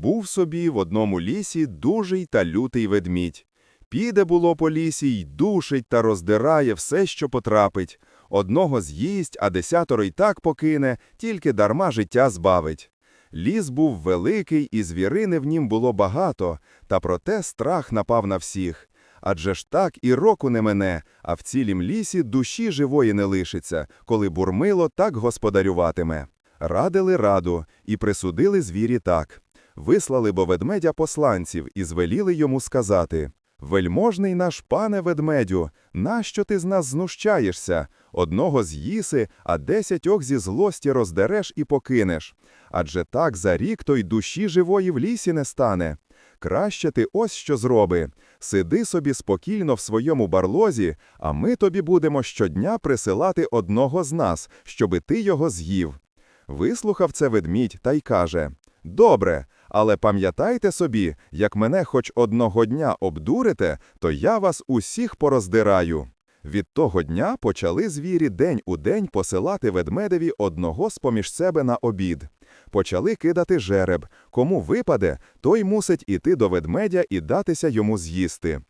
Був собі в одному лісі дужий та лютий ведмідь. Піде було по лісі й душить та роздирає все, що потрапить. Одного з'їсть, а десятеро й так покине, тільки дарма життя збавить. Ліс був великий, і звірини в нім було багато, та проте страх напав на всіх. Адже ж так і року не мене, а в цілім лісі душі живої не лишиться, коли бурмило так господарюватиме. Радили раду і присудили звірі так. Вислали бо ведмедя посланців і звеліли йому сказати Вельможний наш пане ведмедю, нащо ти з нас знущаєшся? Одного з'їси, а десятьох зі злості роздереш і покинеш. Адже так за рік той душі живої в лісі не стане. Краще ти ось що зроби. Сиди собі спокійно в своєму барлозі, а ми тобі будемо щодня присилати одного з нас, щоби ти його з'їв. Вислухав це ведмідь та й каже Добре, але пам'ятайте собі, як мене хоч одного дня обдурите, то я вас усіх пороздираю. Від того дня почали звірі день у день посилати ведмедеві одного з поміж себе на обід. Почали кидати жереб. Кому випаде, той мусить іти до ведмедя і датися йому з'їсти.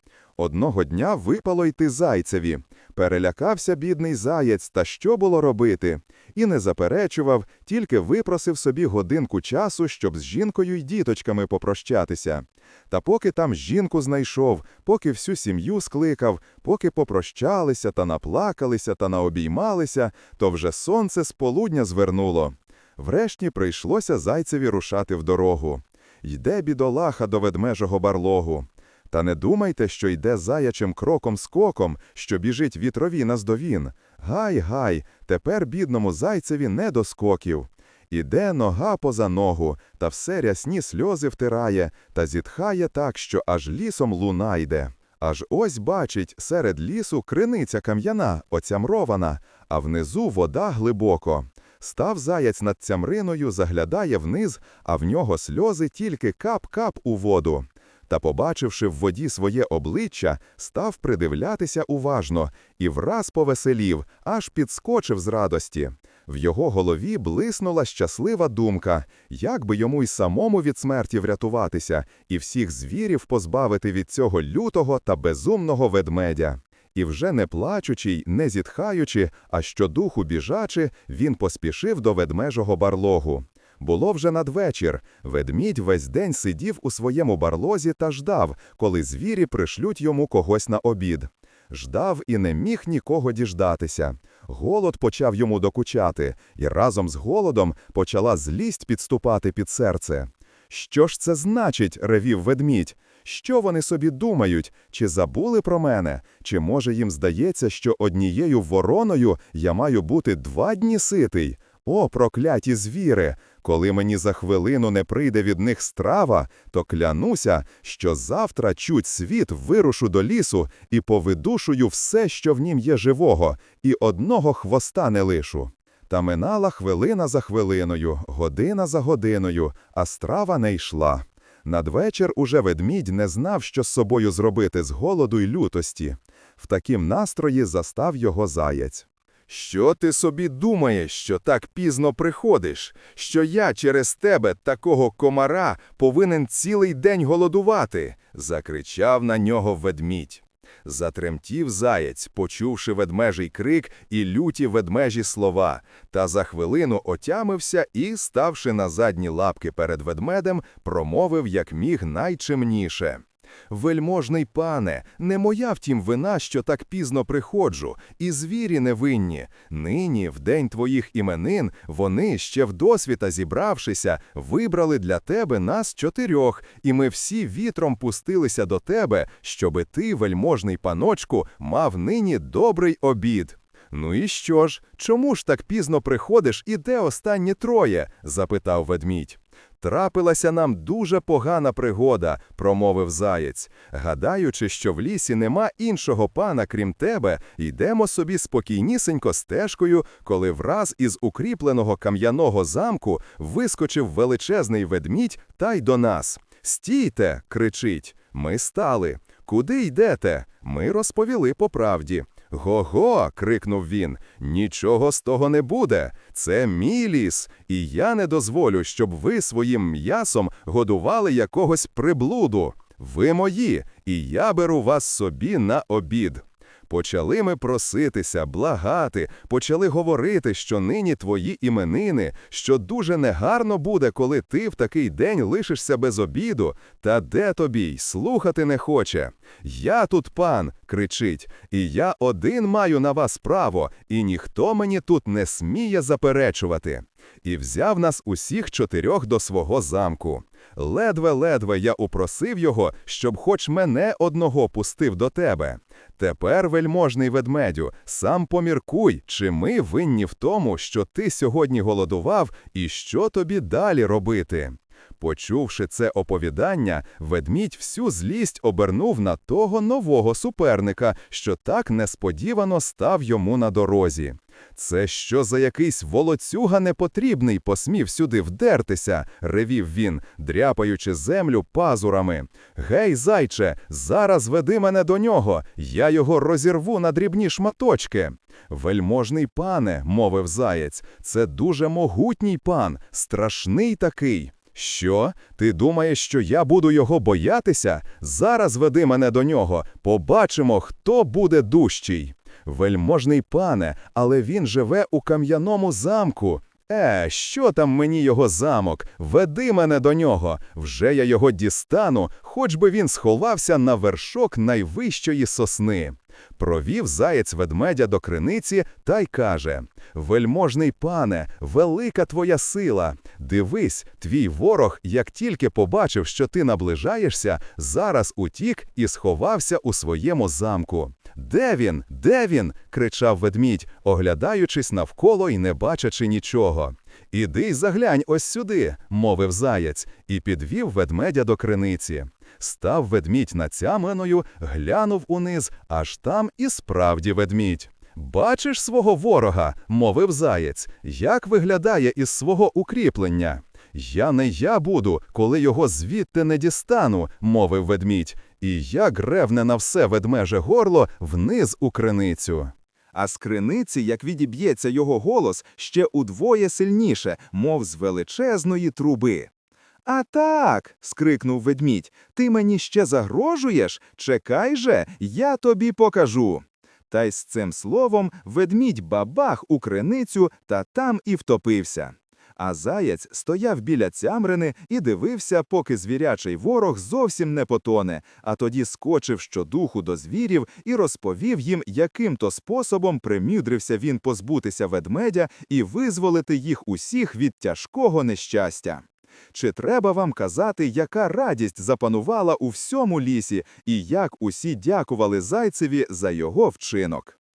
Одного дня випало йти зайцеві. Перелякався бідний заєць, та що було робити? І не заперечував, тільки випросив собі годинку часу, щоб з жінкою й діточками попрощатися. Та поки там жінку знайшов, поки всю сім'ю скликав, поки попрощалися та наплакалися та наобіймалися, то вже сонце з полудня звернуло. Врешті прийшлося зайцеві рушати в дорогу. Йде бідолаха до ведмежого барлогу. Та не думайте, що йде заячим кроком скоком, що біжить вітрові наздовін. Гай, гай, тепер бідному зайцеві не до скоків. Іде нога поза ногу, та все рясні сльози втирає, та зітхає так, що аж лісом луна йде. Аж ось бачить, серед лісу криниця кам'яна, оцямрована, а внизу вода глибоко. Став заяць над цямриною, заглядає вниз, а в нього сльози тільки кап-кап у воду. Та, побачивши в воді своє обличчя, став придивлятися уважно і враз повеселів, аж підскочив з радості. В його голові блиснула щаслива думка, як би йому й самому від смерті врятуватися, і всіх звірів позбавити від цього лютого та безумного ведмедя. І вже не плачучи й не зітхаючи, а щодуху біжачи, він поспішив до ведмежого барлогу. Було вже надвечір. Ведмідь весь день сидів у своєму барлозі та ждав, коли звірі пришлють йому когось на обід. Ждав і не міг нікого діждатися. Голод почав йому докучати, і разом з голодом почала злість підступати під серце. Що ж це значить, ревів ведмідь? Що вони собі думають? Чи забули про мене? Чи може їм здається, що однією вороною я маю бути два дні ситий? О, прокляті звіри! Коли мені за хвилину не прийде від них страва, то клянуся, що завтра чуть світ вирушу до лісу і повидушую все, що в нім є живого, і одного хвоста не лишу. Та минала хвилина за хвилиною, година за годиною, а страва не йшла. Надвечір уже ведмідь не знав, що з собою зробити з голоду й лютості. В такім настрої застав його заяць. Що ти собі думаєш, що так пізно приходиш, що я через тебе, такого комара, повинен цілий день голодувати? закричав на нього ведмідь. Затремтів заєць, почувши ведмежий крик і люті ведмежі слова, та за хвилину отямився і, ставши на задні лапки перед ведмедем, промовив як міг найчимніше. Вельможний пане, не моя втім вина, що так пізно приходжу, і звірі невинні. Нині, в день твоїх іменин, вони, ще в досвіта зібравшися, вибрали для тебе нас чотирьох, і ми всі вітром пустилися до тебе, щоби ти, вельможний паночку, мав нині добрий обід. Ну і що ж? Чому ж так пізно приходиш і де останні троє? запитав ведмідь. Трапилася нам дуже погана пригода, промовив заєць. Гадаючи, що в лісі нема іншого пана, крім тебе, йдемо собі спокійнісенько стежкою, коли враз із укріпленого кам'яного замку вискочив величезний ведмідь та й до нас. Стійте, кричить. Ми стали. Куди йдете? Ми розповіли по правді. Го-го, крикнув він. Нічого з того не буде. Це мій ліс, і я не дозволю, щоб ви своїм м'ясом годували якогось приблуду. Ви мої, і я беру вас собі на обід. Почали ми проситися, благати, почали говорити, що нині твої іменини, що дуже негарно буде, коли ти в такий день лишишся без обіду, та де тобі й слухати не хоче. Я тут пан, кричить, і я один маю на вас право, і ніхто мені тут не сміє заперечувати. І взяв нас усіх чотирьох до свого замку. Ледве-ледве я упросив його, щоб хоч мене одного пустив до тебе. Тепер, вельможний ведмедю, сам поміркуй, чи ми винні в тому, що ти сьогодні голодував, і що тобі далі робити. Почувши це оповідання, ведмідь всю злість обернув на того нового суперника, що так несподівано став йому на дорозі. Це що за якийсь волоцюга непотрібний посмів сюди вдертися, ревів він, дряпаючи землю пазурами. Гей, зайче, зараз веди мене до нього, я його розірву на дрібні шматочки. Вельможний пане, мовив заєць, це дуже могутній пан, страшний такий. Що? Ти думаєш, що я буду його боятися? Зараз веди мене до нього, побачимо, хто буде дужчий. Вельможний пане, але він живе у кам'яному замку. Е, що там мені його замок? Веди мене до нього. Вже я його дістану, хоч би він сховався на вершок найвищої сосни. Провів заєць ведмедя до криниці та й каже: Вельможний пане, велика твоя сила. Дивись, твій ворог, як тільки побачив, що ти наближаєшся, зараз утік і сховався у своєму замку. Де він? Де він? кричав ведмідь, оглядаючись навколо і не бачачи нічого. Іди й заглянь ось сюди, мовив заєць, і підвів ведмедя до криниці. Став ведмідь нацямленою, глянув униз, аж там і справді ведмідь. Бачиш свого ворога, мовив заєць, як виглядає із свого укріплення. Я не я буду, коли його звідти не дістану, мовив ведмідь, і як ревне на все ведмеже горло вниз у криницю. А з криниці, як відіб'ється його голос, ще удвоє сильніше, мов з величезної труби. А так. скрикнув ведмідь, ти мені ще загрожуєш? Чекай же, я тобі покажу. Та й з цим словом ведмідь бабах у криницю та там і втопився. А заяць стояв біля цямрини і дивився, поки звірячий ворог зовсім не потоне, а тоді скочив щодуху до звірів і розповів їм, яким то способом примюдрився він позбутися ведмедя і визволити їх усіх від тяжкого нещастя. Чи треба вам казати, яка радість запанувала у всьому лісі, і як усі дякували зайцеві за його вчинок?